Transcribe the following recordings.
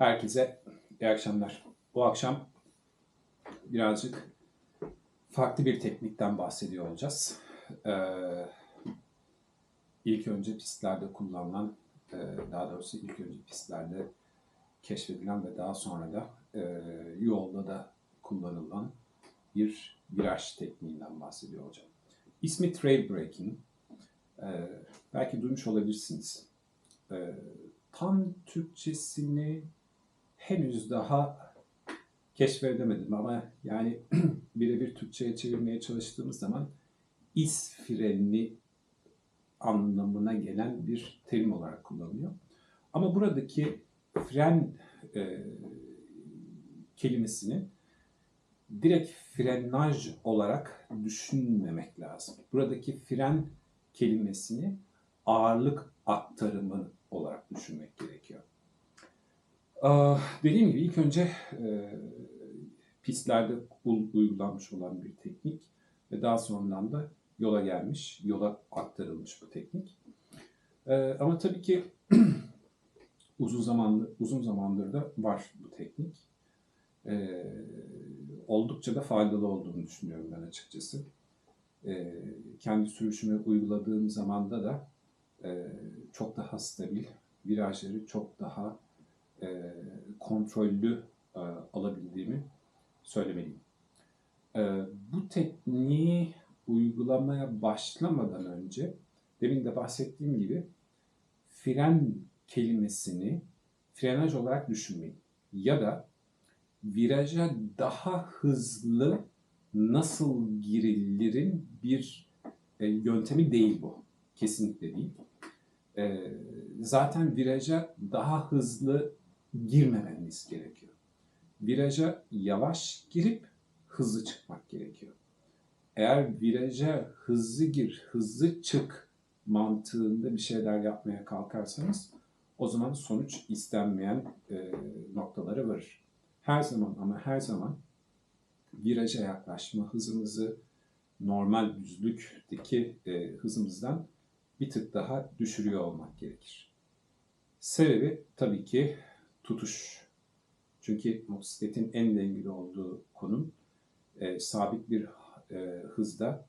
Herkese iyi akşamlar. Bu akşam birazcık farklı bir teknikten bahsediyor olacağız. Ee, ilk önce pistlerde kullanılan, e, daha doğrusu ilk önce pistlerde keşfedilen ve daha sonra da e, yolda da kullanılan bir viraj tekniğinden bahsediyor olacağım. İsmi trail breaking. Ee, belki duymuş olabilirsiniz. Ee, tam Türkçesini henüz daha keşfedemedim ama yani birebir Türkçe'ye çevirmeye çalıştığımız zaman is frenini anlamına gelen bir terim olarak kullanılıyor. Ama buradaki fren e, kelimesini direkt frenaj olarak düşünmemek lazım. Buradaki fren kelimesini ağırlık aktarımı olarak düşünmek gerekiyor. Ah, Dediğim gibi ilk önce e, pistlerde uygulanmış olan bir teknik ve daha sonradan da yola gelmiş, yola aktarılmış bu teknik. E, ama tabii ki uzun zamandır uzun zamandır da var bu teknik. E, oldukça da faydalı olduğunu düşünüyorum ben açıkçası. Kendi sürüşüme uyguladığım zamanda da çok daha stabil, virajları çok daha e, kontrollü e, alabildiğimi söylemeliyim. E, bu tekniği uygulamaya başlamadan önce demin de bahsettiğim gibi fren kelimesini frenaj olarak düşünmeyin. Ya da viraja daha hızlı nasıl girilirin bir e, yöntemi değil bu. Kesinlikle değil. E, zaten viraja daha hızlı girmemeniz gerekiyor. Viraja yavaş girip hızlı çıkmak gerekiyor. Eğer viraja hızlı gir, hızlı çık mantığında bir şeyler yapmaya kalkarsanız o zaman sonuç istenmeyen e, noktalara varır. Her zaman ama her zaman viraja yaklaşma hızımızı normal düzlükteki e, hızımızdan bir tık daha düşürüyor olmak gerekir. Sebebi tabii ki tutuş. Çünkü motosikletin en dengeli olduğu konum e, sabit bir e, hızda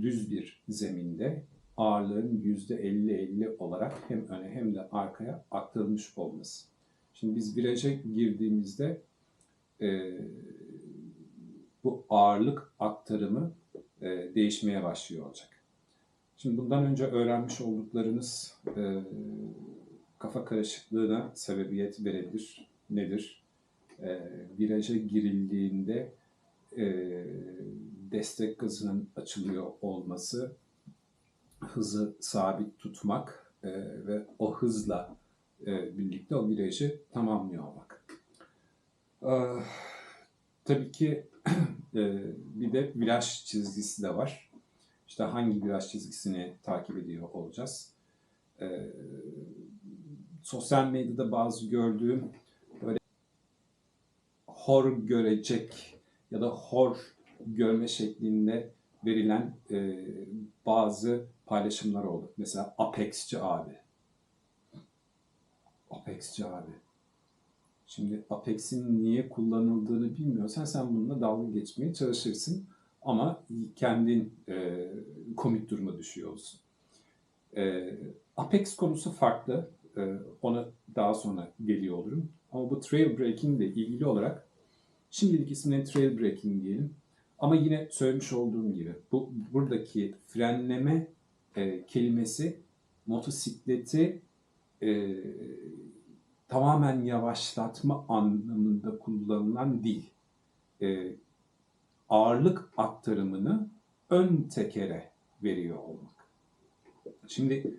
düz bir zeminde ağırlığın %50-50 olarak hem öne hem de arkaya aktarılmış olması. Şimdi biz viraja girdiğimizde e, bu ağırlık aktarımı e, değişmeye başlıyor olacak. Şimdi bundan önce öğrenmiş olduklarınız e, kafa karışıklığına sebebiyet verebilir. Nedir? E, viraja girildiğinde e, destek gazının açılıyor olması, hızı sabit tutmak e, ve o hızla e, birlikte o virajı tamamlıyor olmak. E, tabii ki e, bir de viraj çizgisi de var. İşte hangi viraj çizgisini takip ediyor olacağız. E, sosyal medyada bazı gördüğüm böyle hor görecek ya da hor görme şeklinde verilen e, bazı paylaşımlar oldu. Mesela Apex'ci abi. Apex'ci abi. Şimdi Apex'in niye kullanıldığını bilmiyorsan sen bununla dalga geçmeye çalışırsın. Ama kendin e, komik duruma düşüyorsun. E, Apex konusu farklı. E, ona daha sonra geliyor olurum. Ama bu trail breaking ile ilgili olarak şimdilik ismini trail breaking diyelim. Ama yine söylemiş olduğum gibi bu buradaki frenleme e, kelimesi motosikleti e, tamamen yavaşlatma anlamında kullanılan değil. E, ağırlık aktarımını ön tekere veriyor olmak. Şimdi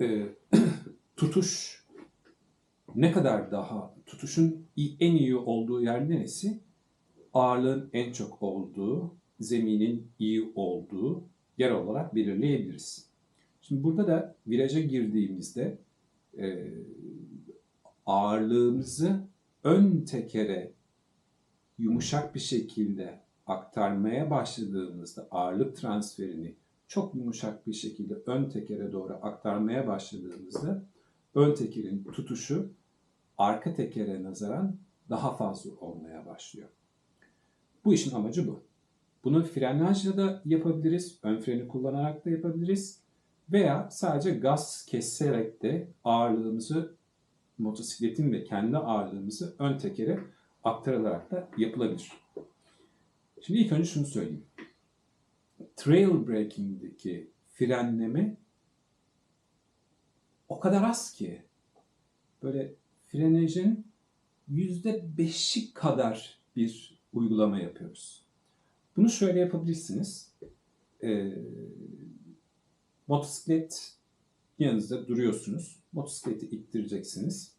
e, tutuş ne kadar daha tutuşun en iyi olduğu yer neresi? Ağırlığın en çok olduğu, zeminin iyi olduğu yer olarak belirleyebiliriz. Şimdi burada da viraja girdiğimizde e, ağırlığımızı ön tekere yumuşak bir şekilde aktarmaya başladığımızda ağırlık transferini çok yumuşak bir şekilde ön tekere doğru aktarmaya başladığımızda ön tekerin tutuşu arka tekere nazaran daha fazla olmaya başlıyor. Bu işin amacı bu. Bunu frenajla da yapabiliriz, ön freni kullanarak da yapabiliriz veya sadece gaz keserek de ağırlığımızı motosikletin ve kendi ağırlığımızı ön tekere aktarılarak da yapılabilir. Şimdi ilk önce şunu söyleyeyim. Trail breaking'deki frenleme o kadar az ki böyle frenajın yüzde beşi kadar bir uygulama yapıyoruz. Bunu şöyle yapabilirsiniz. Ee, motosiklet yanınızda duruyorsunuz. Motosikleti ittireceksiniz.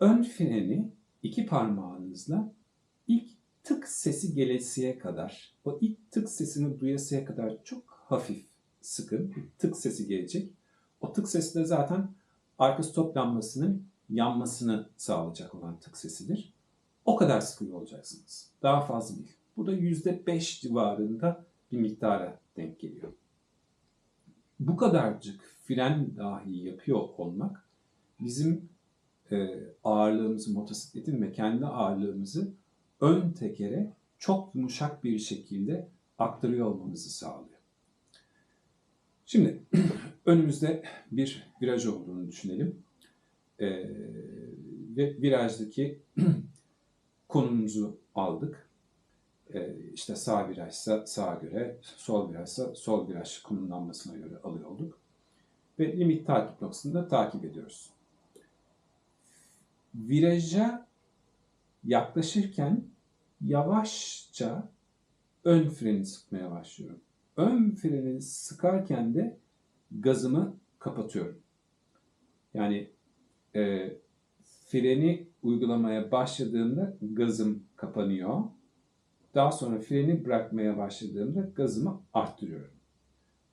Ön freni iki parmağınızla ilk tık sesi gelesiye kadar, o ilk tık sesini duyasıya kadar çok hafif sıkın. Tık sesi gelecek. O tık sesi de zaten arka stop lambasının yanmasını sağlayacak olan tık sesidir. O kadar sıkıyor olacaksınız. Daha fazla değil. Bu da %5 civarında bir miktara denk geliyor. Bu kadarcık fren dahi yapıyor olmak bizim e, ağırlığımızı, motosikletin ve kendi ağırlığımızı ön tekere çok yumuşak bir şekilde aktarıyor olmamızı sağlıyor. Şimdi önümüzde bir viraj olduğunu düşünelim. Ee, ve virajdaki konumuzu aldık. Ee, işte sağ virajsa sağa göre, sol virajsa sol viraj konumlanmasına göre alıyor olduk. Ve limit takip noktasında takip ediyoruz. Viraja yaklaşırken yavaşça ön freni sıkmaya başlıyorum. Ön freni sıkarken de gazımı kapatıyorum. Yani e, freni uygulamaya başladığımda gazım kapanıyor. Daha sonra freni bırakmaya başladığımda gazımı arttırıyorum.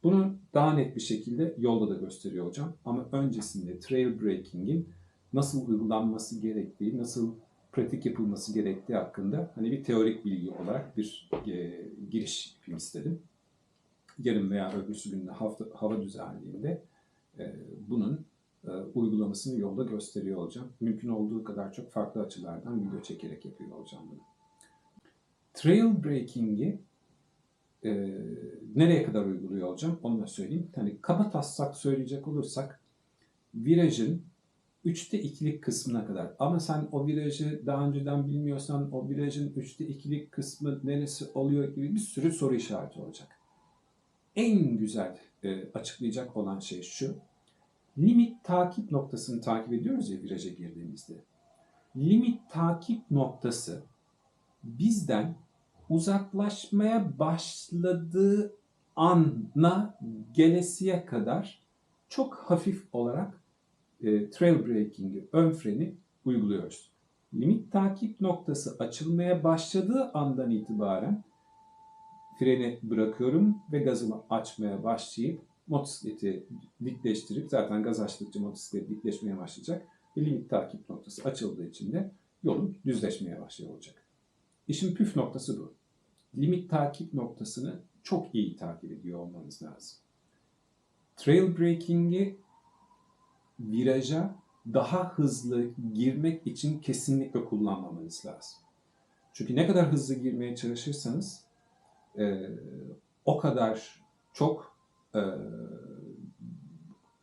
Bunu daha net bir şekilde yolda da gösteriyor olacağım. Ama öncesinde trail breaking'in nasıl uygulanması gerektiği, nasıl pratik yapılması gerektiği hakkında hani bir teorik bilgi olarak bir e, giriş yapayım istedim. Yarın veya öbürsü günde hafta, hava düzenliğinde e, bunun e, uygulamasını yolda gösteriyor olacağım. Mümkün olduğu kadar çok farklı açılardan video çekerek yapıyor olacağım bunu. Trail breaking'i e, nereye kadar uyguluyor olacağım onu da söyleyeyim. Hani kaba taslak söyleyecek olursak virajın üçte ikilik kısmına kadar. Ama sen o virajı daha önceden bilmiyorsan o virajın üçte ikilik kısmı neresi oluyor gibi bir sürü soru işareti olacak. En güzel e, açıklayacak olan şey şu. Limit takip noktasını takip ediyoruz ya viraja girdiğimizde. Limit takip noktası bizden uzaklaşmaya başladığı ana gelesiye kadar çok hafif olarak e, trail breaking'i, ön freni uyguluyoruz. Limit takip noktası açılmaya başladığı andan itibaren freni bırakıyorum ve gazımı açmaya başlayıp motosikleti dikleştirip zaten gaz açtıkça motosiklet dikleşmeye başlayacak ve limit takip noktası açıldığı için de yolun düzleşmeye başlıyor olacak. İşin püf noktası bu. Limit takip noktasını çok iyi takip ediyor olmanız lazım. Trail breaking'i viraja daha hızlı girmek için kesinlikle kullanmamanız lazım. Çünkü ne kadar hızlı girmeye çalışırsanız e, o kadar çok e,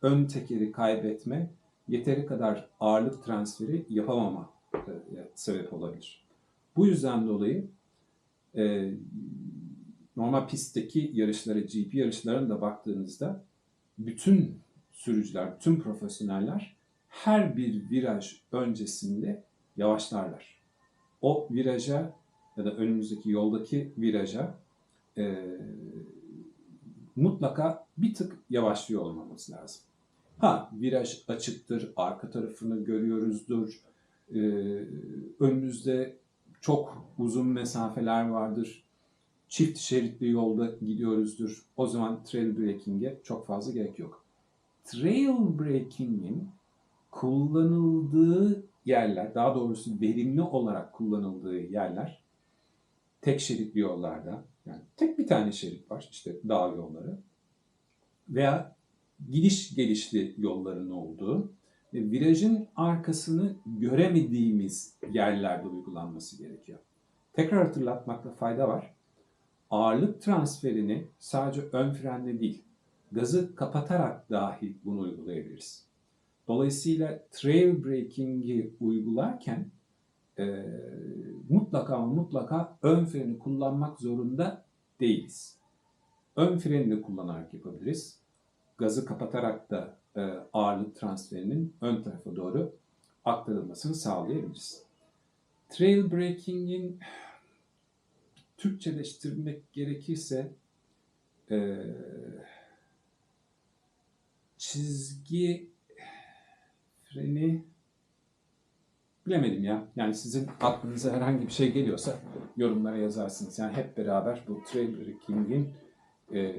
ön tekeri kaybetme, yeteri kadar ağırlık transferi yapamama e, sebep olabilir. Bu yüzden dolayı e, normal pistteki yarışlara, GP yarışlarına da baktığınızda bütün sürücüler, bütün profesyoneller her bir viraj öncesinde yavaşlarlar. O viraja ya da önümüzdeki yoldaki viraja e, mutlaka bir tık yavaşlıyor olmamız lazım. Ha viraj açıktır, arka tarafını görüyoruzdur, e, önümüzde çok uzun mesafeler vardır, çift şeritli yolda gidiyoruzdur. O zaman trail breaking'e çok fazla gerek yok trail breaking'in kullanıldığı yerler, daha doğrusu verimli olarak kullanıldığı yerler tek şeritli yollarda, yani tek bir tane şerit var, işte dağ yolları veya gidiş gelişli yolların olduğu ve virajın arkasını göremediğimiz yerlerde uygulanması gerekiyor. Tekrar hatırlatmakta fayda var. Ağırlık transferini sadece ön frenle değil, gazı kapatarak dahi bunu uygulayabiliriz. Dolayısıyla trail braking'i uygularken e, mutlaka ama mutlaka ön freni kullanmak zorunda değiliz. Ön freni de kullanarak yapabiliriz. Gazı kapatarak da e, ağırlık transferinin ön tarafa doğru aktarılmasını sağlayabiliriz. Trail braking'in Türkçeleştirmek gerekirse e, çizgi freni bilemedim ya. Yani sizin aklınıza herhangi bir şey geliyorsa yorumlara yazarsınız. Yani hep beraber bu trail braking'in e,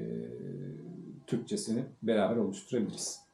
Türkçesini beraber oluşturabiliriz.